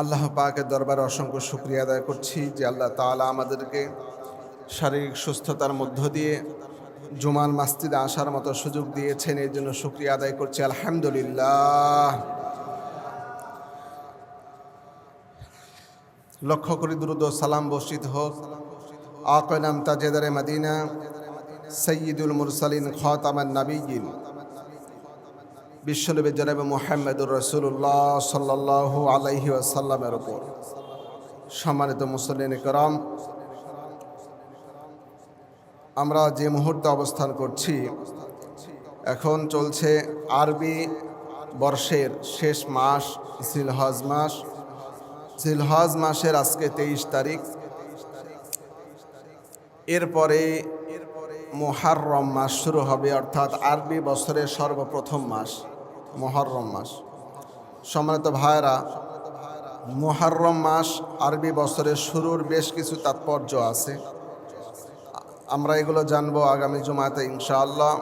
আল্লাহ পাকের দরবারে অসংখ্য শুক্রিয়া আদায় করছি যে আল্লাহ তাআলা আমাদেরকে শারীরিক সুস্থতার মধ্য দিয়ে জুমান মাসজিদে আসার মতো সুযোগ দিয়েছেন, এর জন্য শুক্রিয়া আদায় করছি। আলহামদুলিল্লাহ। লক্ষ্য করি দ্রুত সালাম বর্ষিত হোক। আকনাম তাজেদারে মদিনা সৈয়দুল মুরসালিন খতামান নাবিগিন বিশ্বনবী জনাব মোহাম্মদুর রসুল্লাহ সাল্লাহ আলাইহি আসাল্লামের ওপর সম্মানিত মুসলিন করম, আমরা যে মুহূর্তে অবস্থান করছি, এখন চলছে আরবি বর্ষের শেষ মাস, জিলহজ মাস। জিলহজ মাসের আজকে তেইশ তারিখ। এরপরে মোহারম মাস শুরু হবে, অর্থাৎ আরবি বছরের সর্বপ্রথম মাস। মোহরম মাস। সম্মানিত ভাইরা মোহরম মাস আরবি বছরের শুরুর বেশ কিছু তাৎপর্য আছে। আমরা এগুলো জানব আগামী জুমাতে ইনশাআল্লাহ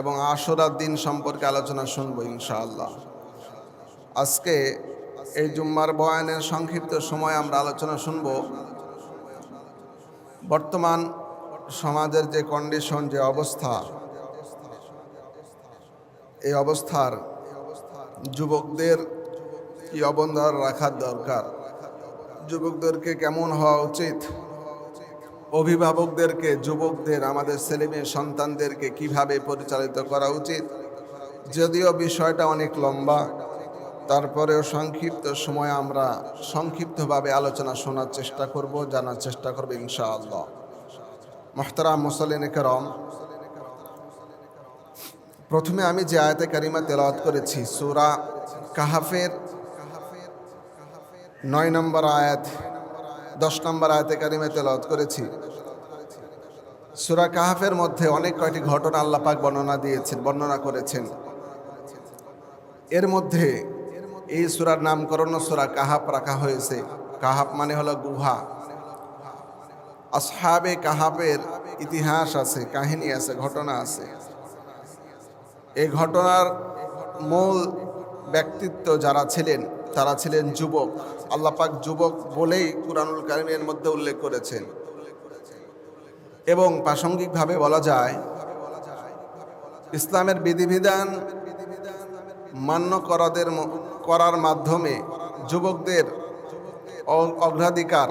এবং আশুরার দিন সম্পর্কে আলোচনা শুনব ইনশাআল্লাহ। আজকে এই জুম্মার বয়ানের সংক্ষিপ্ত সময় আমরা আলোচনা শুনব। বর্তমান সমাজের যে কন্ডিশন যে অবস্থা এই অবস্থার যুবকদের কি অবদান রাখার দরকার। যুবকদেরকে কেমন হওয়া উচিত? অভিভাবকদেরকে, যুবকদের, আমাদের ছেলেমেয়ে সন্তানদেরকে কীভাবে পরিচালিত করা উচিত? যদিও বিষয়টা অনেক লম্বা, তারপরেও সংক্ষিপ্ত সময় আমরা সংক্ষিপ্তভাবে আলোচনা শোনার চেষ্টা করব, জানার চেষ্টা করব ইনশাআল্লাহ। মোহতারাম মুসলিন করম প্রথমে আমি যে আয়তে কারিমা তেলাওয়াত করেছি, সুরা কাহাফের নয় নম্বর আয়াত, দশ নম্বর আয়তে কারিমা তেলাওয়াত করেছি। সুরা কাহাফের মধ্যে অনেক কয়টি ঘটনা আল্লাহ পাক বর্ণনা দিয়েছেন, বর্ণনা করেছেন। এর মধ্যে এই সুরার নামকরণ সুরা কাহাপ রাখা হয়েছে। কাহাপ মানে হলো গুহা। আসহাবে কাহাবের ইতিহাস আছে, কাহিনী আছে, ঘটনা আছে। এই ঘটনার মূল ব্যক্তিত্ব যারা ছিলেন, তারা ছিলেন যুবক। আল্লাপাক যুবক বলেই কুরআনুল কারিমের মধ্যে উল্লেখ করেছেন। এবং প্রাসঙ্গিকভাবে বলা যায়, ইসলামের বিধিবিধান মান্য করাদের করার মাধ্যমে যুবকদের অগ্রাধিকার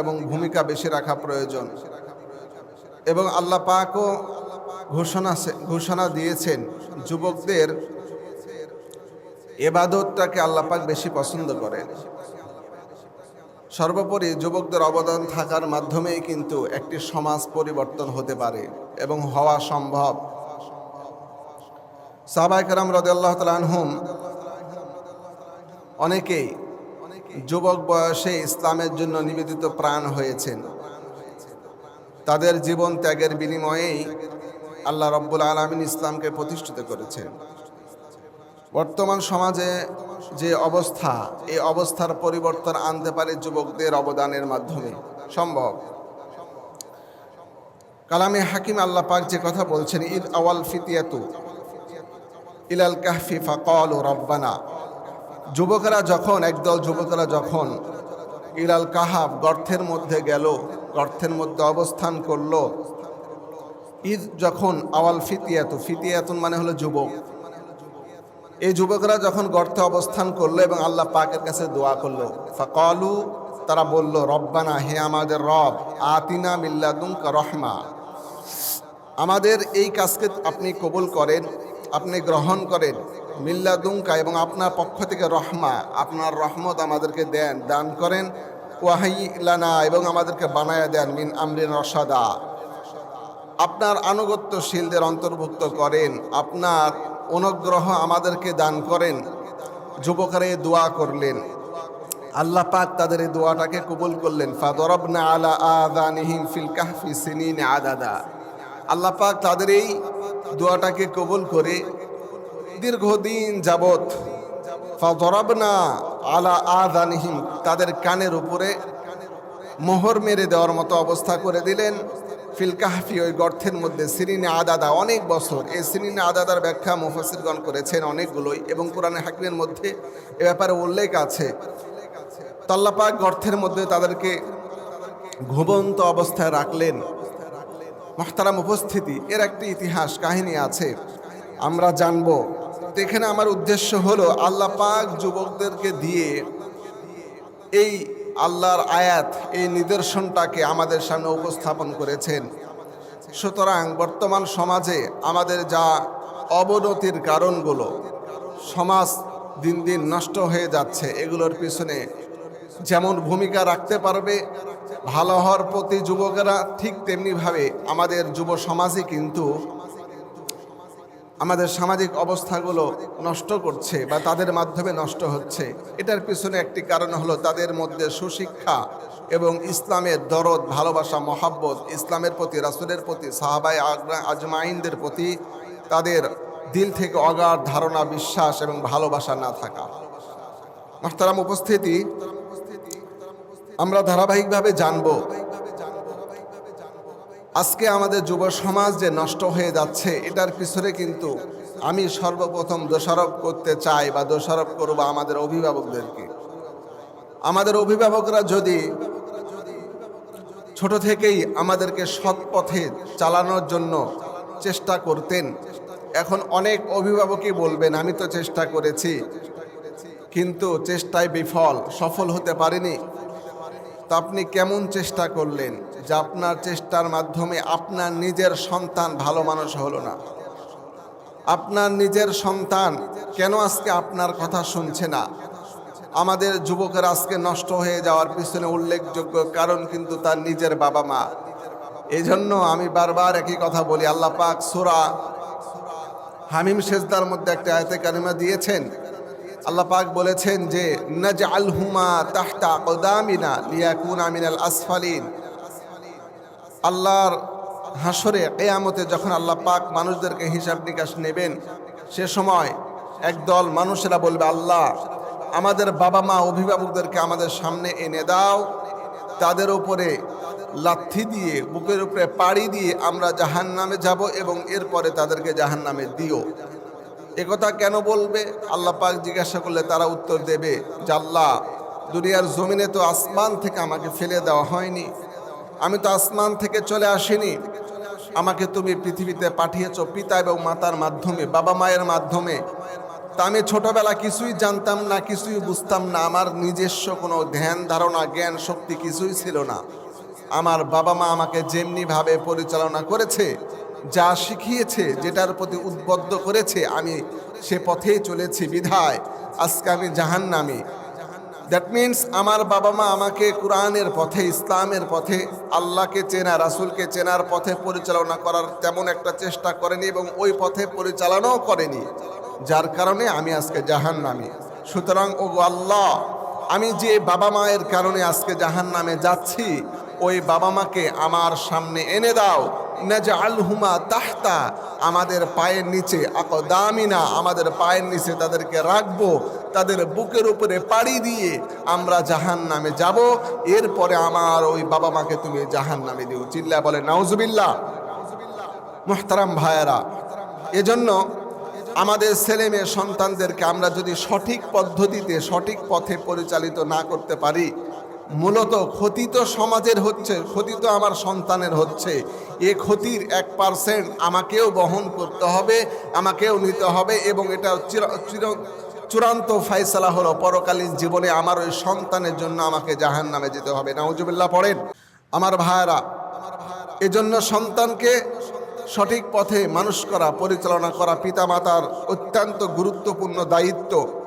এবং ভূমিকা বেশি রাখা প্রয়োজন। এবং আল্লাহ পাকও ঘোষণা ঘোষণা দিয়েছেন যুবকদের এবাদতটাকে আল্লাহ পাক বেশি পছন্দ করেন। সর্বোপরি যুবকদের অবদান থাকার মাধ্যমেই কিন্তু একটি সমাজ পরিবর্তন হতে পারে এবং হওয়া সম্ভব। সাবাইকারাম রদাল্লাহ তালহুম অনেকেই যুবক বয়সে ইসলামের জন্য নিবেদিত প্রাণ হয়েছেন। তাদের জীবন ত্যাগের বিনিময়েই আল্লাহ রব্বুল আলমিন ইসলামকে প্রতিষ্ঠিত করেছেন বর্তমান সমাজে যে অবস্থা, এই অবস্থার পরিবর্তন আনতে পারে যুবকদের অবদানের মাধ্যমে। সম্ভব। কালামে হাকিম আল্লাহ পাক যে কথা বলছেন ঈদ আওয়াল ফিতিয়াতু ইলাল কাহফি ফাকল ও রব্বানা। যুবকেরা যখন, একদল যুবকেরা যখন ইলাল কাহাব গর্থের মধ্যে গেল গর্থের মধ্যে অবস্থান করল ঈদ যখন আওয়াল ফিতিয়াতু, ফিতিয়াতুন মানে হলো যুবক। এই যুবকরা যখন গর্তে অবস্থান করল এবং আল্লাহ পাকের কাছে দোয়া করল, ফাকলু, তারা বলল, রব্বানা, হে আমাদের রব, আতিনা মিল্লাদুম রহমা। আমাদের এই কাজকে আপনি কবুল করেন, আপনি গ্রহণ করেন। মিল্লাদুঙ্কা এবং আপনার পক্ষ থেকে রহমা, আপনার রহমত আমাদেরকে দেন, দান করেন। ওয়াহাইলানা এবং আমাদেরকে বানায় দেন, মিন আমরিন রসাদা আপনার আনুগত্যশীলদের অন্তর্ভুক্ত করেন, আপনার অনুগ্রহ আমাদেরকে দান করেন। যুবকরা দোয়া করলেন। আল্লাহ পাক তাদের এই দোয়াটাকে কবুল করলেন। ফাদরবনা আলা আদানিহিম ফিল কাহফি সিনিন আদাদা। আল্লাহ পাক তাদের এই দোয়াটাকে কবুল করে দীর্ঘদিন যাবৎ ফাদরবনা আলা আদানিহিম তাদের কানের উপরে মোহর মেরে দেওয়ার মতো অবস্থা করে দিলেন। ফিল কাহফি ওই গর্থের মধ্যে, সিরিনে আদাদা, অনেক বছর। এই সিরিনে আদাদার ব্যাখ্যা মুফাসিরগণ করেছেন অনেকগুলোই এবং কোরআনে হাকিমের মধ্যে এ ব্যাপারে উল্লেখ আছে। তাল্লাপাক গর্থের মধ্যে তাদেরকে ঘুমন্ত অবস্থায় রাখলেন। মহতারাম উপস্থিতি, এর একটি ইতিহাস, কাহিনী আছে। আমরা জানব। এখানে আমার উদ্দেশ্য হলো আল্লাহ পাক যুবকদেরকে দিয়ে এই আল্লাহর আয়াত, এই নিদর্শনটাকে আমাদের সামনে উপস্থাপন করেছেন। সুতরাং বর্তমান সমাজে আমাদের যা অবনতির কারণগুলো, সমাজ দিন দিন নষ্ট হয়ে যাচ্ছে, এগুলোর পিছনে যেমন ভূমিকা রাখতে পারবে, ভালো হওয়ার প্রতি যুবকেরা ঠিক তেমনিভাবে আমাদের যুব সমাজই কিন্তু আমাদের সামাজিক অবস্থাগুলো নষ্ট করছে বা তাদের মাধ্যমে নষ্ট হচ্ছে। এটার পিছনে একটি কারণ হলো তাদের মধ্যে সুশিক্ষা এবং ইসলামের দরদ, ভালোবাসা, মহাব্বত, ইসলামের প্রতি, রাসুলের প্রতি সাহাবাই আজমাইনদের প্রতি তাদের দিল থেকে অগাধ ধারণা, বিশ্বাস এবং ভালোবাসা না থাকা। মাস্তারাম উপস্থিতি, আমরা ধারাবাহিকভাবে জানব আজকে আমাদের যুব সমাজ যে নষ্ট হয়ে যাচ্ছে, এটার পিছনে কিন্তু আমি সর্বপ্রথম দোষারোপ করতে চাই বা দোষারোপ করব আমাদের অভিভাবকদেরকে। আমাদের অভিভাবকরা যদি ছোট থেকেই আমাদেরকে সৎ পথে চালানোর জন্য চেষ্টা করতেন, এখন অনেক অভিভাবকই বলবেন, আমি তো চেষ্টা করেছি, কিন্তু চেষ্টায় বিফল, সফল হতে পারিনি। তা আপনি কেমন চেষ্টা করলেন? যে আপনার চেষ্টার মাধ্যমে আপনার নিজের সন্তান ভালো মানুষ হলো না। আপনার নিজের সন্তান কেন আজকে আপনার কথা শুনছে না? আমাদের যুবকের আজকে নষ্ট হয়ে যাওয়ার পিছনে উল্লেখযোগ্য কারণ কিন্তু তার নিজের বাবা মা। এই জন্য আমি বারবার একই কথা বলি, আল্লাহ পাক সুরা হামিম সেজদার মধ্যে একটা আয়তে কারিমা দিয়েছেন। আল্লাহ পাক বলেছেন যে নজ আলহুমা তাহতা কদামিনা লিয়াকুনা মিনাল আসফালিন। আল্লাহর হাসরে কেয়ামতে যখন আল্লাহ পাক মানুষদেরকে হিসাব নিকাশ নেবেন, সে সময় একদল মানুষেরা বলবে, আল্লাহ, আমাদের বাবা মা অভিভাবকদেরকে আমাদের সামনে এনে দাও। তাদের উপরে লাথি দিয়ে, বুকের উপরে পাড়ি দিয়ে আমরা জাহান নামে যাব এবং এরপরে তাদেরকে জাহান নামে দিও একথা কেন বলবে? আল্লাহ পাক জিজ্ঞাসা করলে তারা উত্তর দেবে আল্লাহ, দুনিয়ার জমিনে তো আসমান থেকে আমাকে ফেলে দেওয়া হয়নি। আমি তো আসমান থেকে চলে আসিনি। আমাকে তুমি পৃথিবীতে পাঠিয়েছ পিতা এবং মাতার মাধ্যমে, বাবা মায়ের মাধ্যমে। তা আমি ছোটবেলা কিছুই জানতাম না, কিছুই বুঝতাম না। আমার নিজস্ব কোনো ধ্যান, ধারণা, জ্ঞান, শক্তি কিছুই ছিল না। আমার বাবা মা আমাকে যেমনিভাবে পরিচালনা করেছে, যা শিখিয়েছে, যেটার প্রতি উদ্বুদ্ধ করেছে, আমি সে পথেই চলেছি। বিধায় আজকে আমি জাহান্নামি। দ্যাট মিন্স আমার বাবা মা আমাকে কোরআনের পথে, ইসলামের পথে, আল্লাহকে চেনা, রাসূলকে চেনার পথে পরিচালনা করার তেমন একটা চেষ্টা করেনি এবং ওই পথে পরিচালনাও করেনি। যার কারণে আমি আজকে জাহান নামি সুতরাং ও আল্লাহ, আমি যে বাবা মায়ের কারণে আজকে জাহান নামে যাচ্ছি, ওই বাবা মাকে আমার সামনে এনে দাও। নাজা আলহুমা তাহতা, আমাদের পায়ের নিচে, আকদামিনা, আমাদের পায়ের নিচে তাদেরকে রাখব, তাদের বুকের উপরে পাড়ি দিয়ে আমরা জাহান নামে যাব। এরপরে আমার ওই বাবা মাকে তুমি জাহান নামে দিও। চিল্লা বলে, নাউজুবিল্লাহ। মোহতারাম ভাইয়েরা, এজন্য আমাদের ছেলে মেয়ে সন্তানদেরকে আমরা যদি সঠিক পদ্ধতিতে, সঠিক পথে পরিচালিত না করতে পারি মূলত ক্ষতি তো সমাজের হচ্ছে, ক্ষতি তো আমার সন্তানের হচ্ছে। এ ক্ষতির এক পার্সেন্ট আমাকেও বহন করতে হবে, আমাকেও নিতে হবে এবং এটা চির- চূড়ান্ত ফাইসলা হলো পরকালীন জীবনে আমার ওই সন্তানের জন্য আমাকে জাহান নামে যেতে হবে। নাউজুবিল্লাহ পড়েন। আমার ভাইয়েরা, এজন্য সন্তানকে সঠিক পথে মানুষ করা, পরিচালনা করা পিতামাতার অত্যন্ত গুরুত্বপূর্ণ দায়িত্ব।